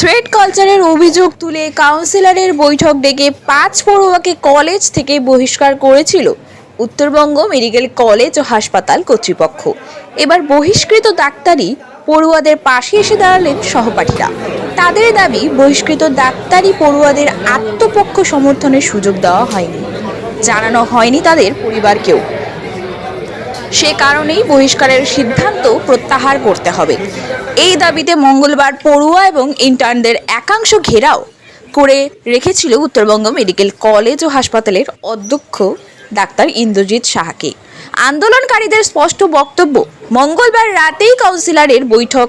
Thread কালচারের অভিযোগ তুলে কাউন্সিলরের বৈঠক ডেকে পাঁচ পড়ুয়াকে কলেজ থেকে বহিষ্কার করেছিল। উত্তরবঙ্গ মেডিকেল কলেজ ও হাসপাতাল কর্তৃপক্ষ। এবার বহিষ্কৃত ডাক্তারি পড়ুয়াদের পাশে এসে দাঁড়ালেন সহপাঠীরা। তাদের দাবি, বহিষ্কৃত ডাক্তারি পড়ুয়াদের আত্মপক্ষ সমর্থনের সুযোগ দেওয়া হয়নি। জানানো হয়নি তাদের পরিবারকেও। সে কারণেই বহিষ্কারের সিদ্ধান্ত প্রত্যাহার করতে হবে। এই দাবিতে মঙ্গলবার পড়ুয়া এবং ইন্টার্নদের একাংশ ঘেরাও করে রেখেছিল উত্তরবঙ্গ মেডিকেল কলেজ ও হাসপাতালের অধ্যক্ষ ডাক্তার ইন্দ্রজিৎ সাহাকে। আন্দোলনকারীদের স্পষ্ট বক্তব্য, মঙ্গলবার রাতেই কাউন্সিলরের বৈঠক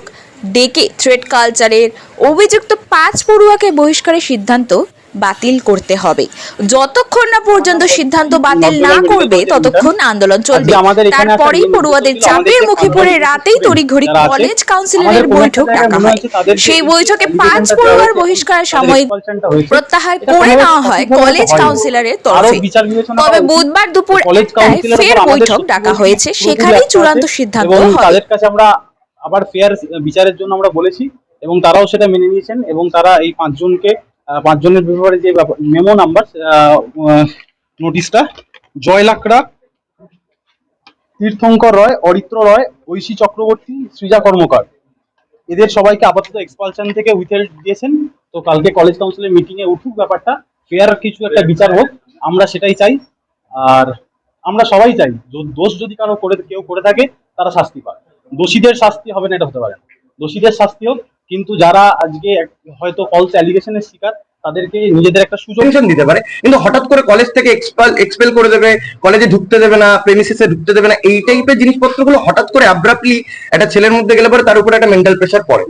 ডেকে থ্রেড কালচারের অভিযুক্ত পাঁচ পড়ুয়াকে বহিষ্কারের সিদ্ধান্ত বাতিল করতে হবে। যতক্ষণ না পর্যন্ত সিদ্ধান্ত বাতিল না করবে ততক্ষণ আন্দোলন চলবে। একটা তারপরেই পড়ুয়াদের চাপের মুখে পড়ে রাতেই তড়িঘড়ি কলেজ কাউন্সিলরের বৈঠক ডাকা হয়। সেই বৈঠকে পাঁচ পড়ুয়ার বহিষ্কার সাময়িক প্রত্যাহার করে নেওয়া হয় কলেজ কাউন্সিলরের তরফে। তবে বুধবার দুপুর ফের বৈঠক ডাকা হয়েছে। সেখানেই চূড়ান্ত সিদ্ধান্ত তাদের কাছে আমরা আবার ফেয়ার বিচারের জন্য আমরা বলেছি এবং তারাও সেটা মেনে নিয়েছেন এবং তারা এই পাঁচজনকে পাঁচজনের ব্যাপারে যে মেমো নাম্বার নোটিশটা জয় লাকড়া তীর্থঙ্কর রয়, অরিত্র রয়, ঐশী চক্রবর্তী, সৃজা কর্মকার। এদের সবাইকে আপাতত এক্সপালশন থেকে উইথহেল্ড দিয়েছেন। তো কালকে কলেজ কাউন্সিলের মিটিংয়ে উঠুক ব্যাপারটা ফেয়ার কিছু একটা বিচার হোক, আমরা সেটাই চাই। আর আমরা সবাই চাই দোষ যদি কারও করে, কেউ করে থাকে, তারা শাস্তি পায় দোষীদের শাস্তি হবে না, এটা হতে পারে না। দোষীদের শাস্তি হোক কিন্তু যারা আজকে হয়তো ফলস অ্যালিগেশনের শিকার তাদেরকে নিজেদের একটা সুযোগ দিতে পারে। কিন্তু হঠাৎ করে কলেজ থেকে এক্সপাল এক্সপেল করে দেবে কলেজে ঢুকতে দেবে না প্রেমিসিসে ঢুকতে দেবে না এই টাইপের জিনিসপত্রগুলো হঠাৎ করে অ্যাব্রাপ্টলি একটা ছেলের মধ্যে গেলে পরে তার উপরে একটা মেন্টাল প্রেশার পড়ে।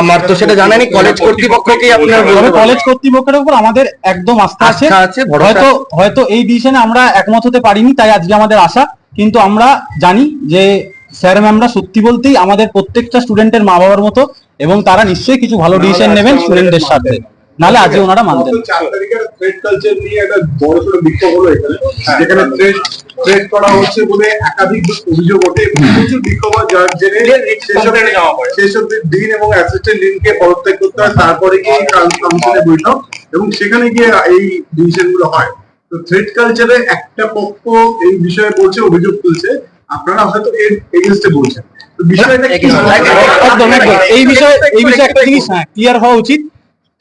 আমার তো সেটা জানেনি কলেজ কর্তৃপক্ষকে আপনার কলেজ কলেজ কর্তৃপক্ষের উপর আমাদের একদম আস্থা আছে। আছে, হয়তো হয়তো এই ডিসিশনে আমরা একমত হতে পারিনি তাই আজকে আমাদের আশা। কিন্তু আমরা জানি যে স্যার ম্যামরা সত্যি বলতেই আমাদের প্রত্যেকটা স্টুডেন্টের মা বাবার মতো এবং তারা নিশ্চয়ই কিছু ভালো ডিসিশন নেবেন স্টুডেন্টের স্বার্থে নাহলে আজকে ওনারা মানতেন গত চার তারিখে থ্রেড কালচার নিয়ে একটা বড় সড়ো বিক্ষোভ হলো এখানে। যেখানে থ্রেড থ্রেড করা হচ্ছে বলে একাধিক অভিযোগ ওঠে প্রচুর বিক্ষোভ হয় যার জেনে সেসব সেসব ডিন এবং অ্যাসিস্ট্যান্ট ডিনকে পদত্যাগ করতে হয়। তারপরে গিয়ে কাউন্সিলে বৈঠক এবং সেখানে গিয়ে এই ডিসিশনগুলো হয়। তো থ্রেড কালচারে একটা পক্ষ এই বিষয়ে বলছে অভিযোগ তুলছে। আপনারা হয়তো এই এগেনস্টে বলছেন। বিষয়ে। এই বিষয়ে একটা জিনিস হ্যাঁ ক্লিয়ার হওয়া উচিত।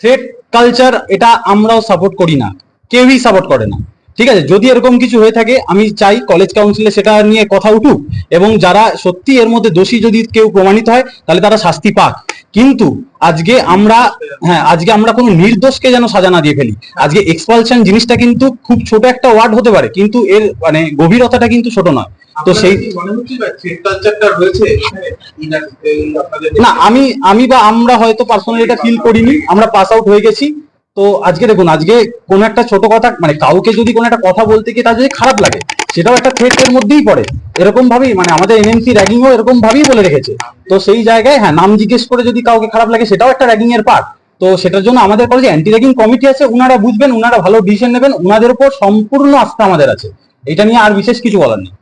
থ্রেড কালচার এটা আমরাও সাপোর্ট করি না। কেউই সাপোর্ট করে না। ঠিক আছে? যদি এরকম কিছু হয়ে থাকে আমি চাই কলেজ কাউন্সিলে সেটা নিয়ে কথা উঠুক এবং যারা সত্যি এর মধ্যে দোষী যদি কেউ প্রমাণিত হয় তাহলে তারা শাস্তি পাক। কিন্তু আজকে আমরা হ্যাঁ আজকে আমরা কোনো নির্দোষকে যেন সাজা না দিয়ে ফেলি। আজকে এক্সপালশন জিনিসটা কিন্তু খুব ছোট একটা ওয়ার্ড হতে পারে কিন্তু এর মানে গভীরতাটা কিন্তু ছোট নয়। তো সেই না আমি আমি বা আমরা হয়তো পার্সোনালি এটা ফিল করিনি আমরা পাস আউট হয়ে গেছি। তো আজকে দেখুন, আজকে কোন একটা ছোট কথা মানে কাউকে যদি কোনো একটা কথা বলতে গিয়ে তার যদি খারাপ লাগে, সেটাও একটা থ্রেটের মধ্যেই পড়ে। এরকম ভাবেই মানে আমাদের এনএমসি র্যাগিংও এরকম ভাবেই বলে রেখেছে। তো সেই জায়গায় হ্যাঁ নাম জিজ্ঞেস করে যদি কাউকে খারাপ লাগে, সেটাও একটা র্যাগিং এর পার্ট তো সেটার জন্য আমাদের কলেজে অ্যান্টি র্যাগিং কমিটি আছে ওনারা বুঝবেন ওনারা ভালো ডিসিশন নেবেন ওনাদের উপর সম্পূর্ণ আস্থা আমাদের আছে। এটা নিয়ে আর বিশেষ কিছু বলার নেই।